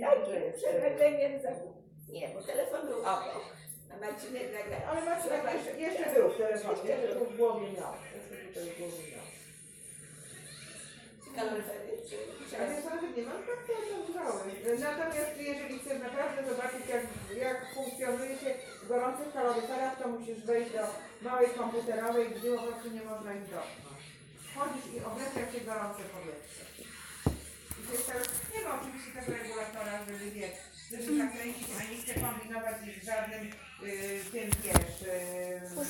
Takim przewodzeniem za... Nie, bo telefon był obok. A Marcinek nagle... Ale masz jeszcze, był telefon, jeszcze tu w głowie miał. Jeszcze tutaj w głowie miał. Ale nie mam tak kontroły. Natomiast jeżeli chcesz naprawdę zobaczyć jak, jak funkcjonuje się w gorących kaloryferach, to musisz wejść do małej komputerowej, gdzie po prostu nie można ich dotknąć. Chodzisz i oblecia się gorące powietrze. I to jest tak, nie ma oczywiście tego regulatora, żeby wiesz, żeby zakręcić, a nie chcę kombinować z żadnym y, tym wiesz,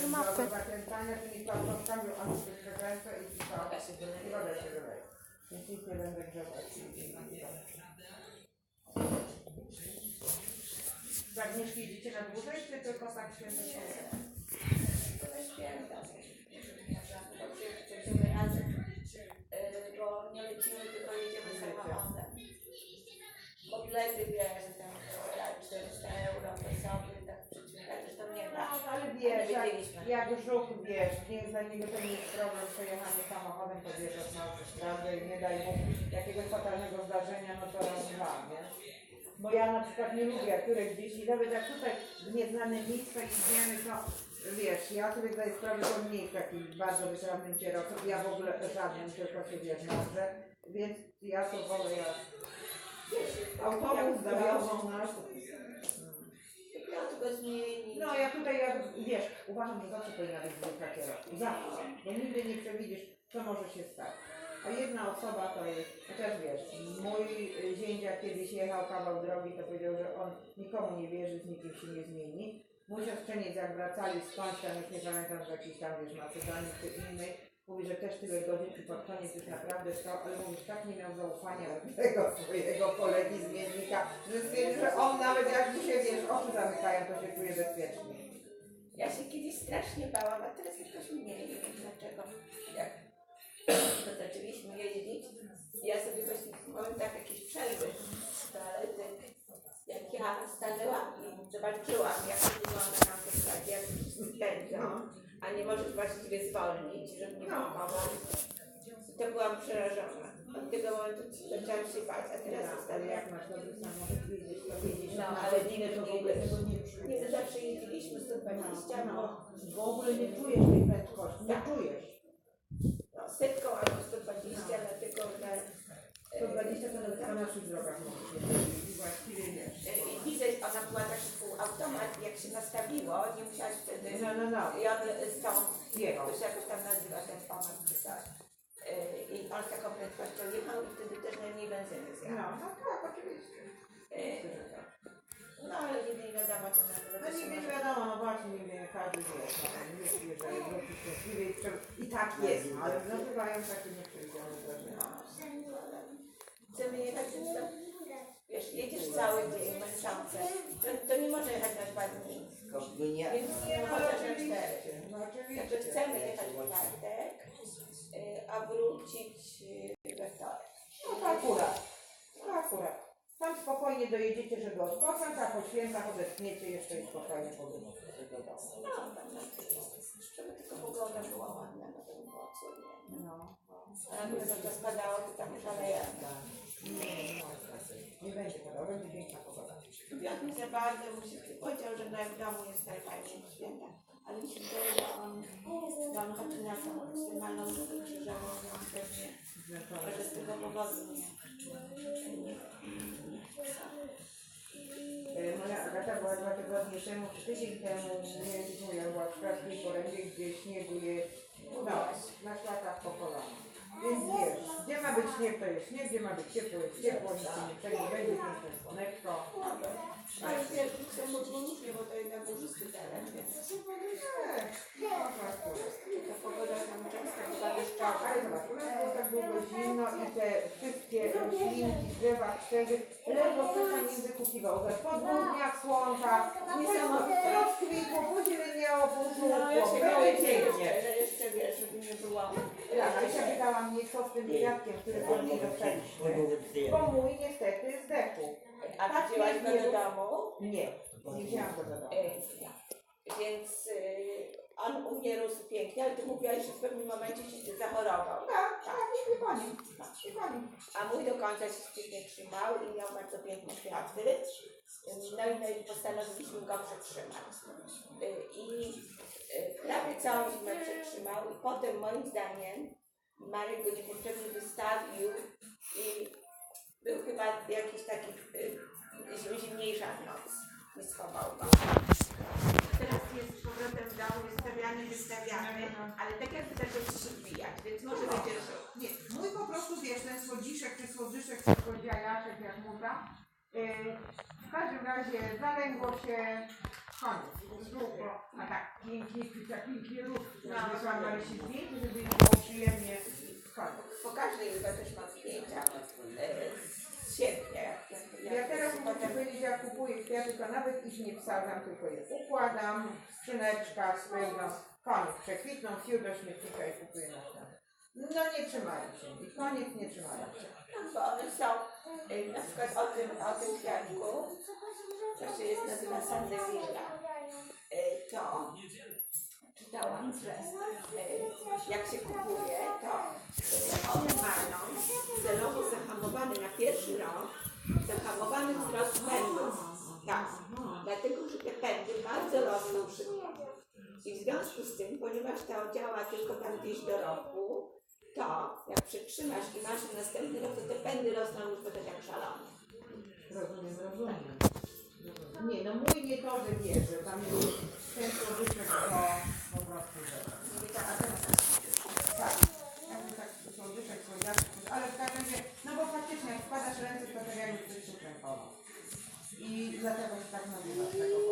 y, mapę. do zakręcania tymi klamkami, a nie przekręcę i tylko Woda się wyleje. i woda się wyleje. Więc nic nie będę grzewać. Z Agnieszki idziecie na dłużej, czy tylko tak się jak, żuk, wiesz, nie dla niego to nie jest problem przejechanie samochodem, podjeżdżasz na autostradę i nie daj mu jakiegoś fatalnego zdarzenia, no to raz dwa, nie? Bo ja na przykład nie lubię, jak któreś dzieci, nawet jak tutaj w nieznane miejsca idziemy, to wiesz, ja sobie zdaję sprawę, że nie jest taki bardzo wytrawnym kierowcą, ja w ogóle żadnym, tylko się wiesz, może, więc ja to wolę jak autobus zawiozą nas. Zmieni. No ja tutaj, ja, wiesz, uważam, że zawsze powinna być dwójka kierowców. Zawsze. Bo nigdy nie przewidzisz, co może się stać. A jedna osoba to jest, też wiesz, mój y, zięcia kiedyś jechał kawał drogi, to powiedział, że on nikomu nie wierzy, z nikim się nie zmieni. Mój siostrzeniec jak wracali skądś tam, już nie pamiętam, z jakichś tam, wiesz, Macedonii czy innych, mówi, że też tyle godzin i pod koniec już naprawdę stał, ale mówi, tak nie miał zaufania do tego swojego kolegi zmiennika, że stwierdził, że on nawet jak mu się, wiesz, oczy zamykają, to się czuje bezpiecznie. Ja się kiedyś strasznie bałam, a teraz jakoś mniej, nie wiem dlaczego. Jak a nie możesz właściwie zwolnić, żeby nie blokować. To byłam przerażona. Od tego momentu zaczęłam się bać, a teraz Ale zostawiam. jak to No, ale godzinę, to w ogóle tego nie czujesz. Nie, to zawsze jeździliśmy 120, No, bo w ogóle nie czujesz tej prędkości, nie czujesz. no, setką albo 120, dlatego że 120 to nawet na naszych drogach możesz jeździć i właściwie wiesz. e, i widzę, ona była taki półautomat, jak nastawiło, nie musiałaś wtedy No, no, no, i on stąd, jechał. to się jakoś tam nazywa ten pomysł. E, I on z taką prędkością jechał i wtedy też najmniej benzyny No, zjadł. no tak, oczywiście. E, No ale nigdy nie wiadomo, co na No się nie wiadomo, no właśnie, nie wiem, każdy wie, no, nie wie, że wróci szczęśliwie i, prze- i tak jest, no, ale nazywają takie nieprzewidziane zdarzenia. No, chcemy jechać, to, wiesz, jedziesz cały dzień, męczące, to, to nie może jechać na dwa dni, więc Nie, no chociaż na cztery. no Także oczywiście. chcemy jechać w czwartek, y, a wrócić y, we wtorek. No to akurat, no akurat. Tam spokojnie dojedziecie, żeby odpocząć, a po świętach odetchniecie jeszcze i spokojnie powrócicie do domu. No, tam na żeby tylko pogoda była ładna, no to by było cudnie. No, A jakby to spadało, to tam szaleje. Będzie piękna pogoda. Mi za bardzo się powiedział, że na w domu jest najfajniejsze święta, ale mi się wydaje, że on, że on chodzi na tą ekstremalną drogę krzyżową, on pewnie, z tego powodu nie. E, Moja Agata była dwa tygodnie temu, czy tydzień temu, nie była w Szklarskiej Porębie, gdzie śniegu jest, no, na szlakach po kolana. Więc wiesz, śnieg, to jest śnieg, gdzie ma być ciepło, jest ciepło, nic się nie przejdzie, będzie piękne słoneczko. Ale wiesz, chcę mu różnie, bo to jednak górzysty teren, więc Nie, no, ta pogoda tam często bywa deszczowa. Ale zobacz, u nas było tak długo zimno i te wszystkie roślinki, drzewa, krzewy ledwo coś tam nie. Że po dwóch dniach słonka, niesamowite, rozkwitło, później miało No ja się było boję pięknie. że jeszcze wiesz, żeby nie było. Tak, ale się pytała mnie, co z tym kwiatkiem, który od niej dostaliśmy. Bo mój niestety zdechł. A ty wzięłaś go do domu? Nie, nie wzięłam go do domu. E, Więc y, on u mnie rósł pięknie, ale ty mówiłaś, że w pewnym momencie się zachorował. Tak, tak, wie pani, pani. A mój do końca się świetnie trzymał i miał bardzo piękne kwiaty. No i, no i postanowiliśmy go przetrzymać. Y, I y, prawie całą zimę przetrzymał i potem moim zdaniem Marek go niepotrzebnie wystawił i był chyba jakiś taki y, zimniejsza noc. Nie schował go. Teraz jest z powrotem w domu wystawiany, wystawiany, ale tak jakby zaczął się rozwijać, więc może będzie. Nie, mój po prostu wiesz, ten słodziszek czy słodyszek, czy słodziajaszek, jak mówię. Yy, w każdym razie zalęgło się koniec. A tak pięknie, tak pięknie. No. Wysłałam Marysi zdjęcie, żeby było przyjemnie. Koniec. Pokażę chyba też mam zdjęcia e, z sierpnia. Ja teraz muszę powiedzieć, jak kupuję kwiaty, to nawet ich nie wsadzam, tylko je układam w skrzyneczkach, spędzam. Koniec, przekwitną, fiu do śmietnika i kupuję na ten. No nie trzymają się. I koniec nie trzymają się. bo one są na przykład o tym, o tym kwiatku, to się jest nazywa Sandevilla. E, to czytałam, że e, jak się kupuje, to e, one mają celowo zahamowany na pierwszy rok, zahamowany wzrost pędów. Tak. Dlatego, że te pędy bardzo rosną szybko. I w związku z tym, ponieważ to działa tylko tam gdzieś do roku, to jak przetrzymasz i masz następny rok, to te pędy rosną już potem jak szalone. Rozumiem, rozumiem. Nie, no mój nie to, że wie, że tam jest ten słodyszek to po prostu że. Tak, a teraz Tak, jakby tak słodyszek, słodziaczek, ale w każdym razie, no bo faktycznie jak wkładasz ręce, to tak jakby coś się. I dlatego się tak nazywa tego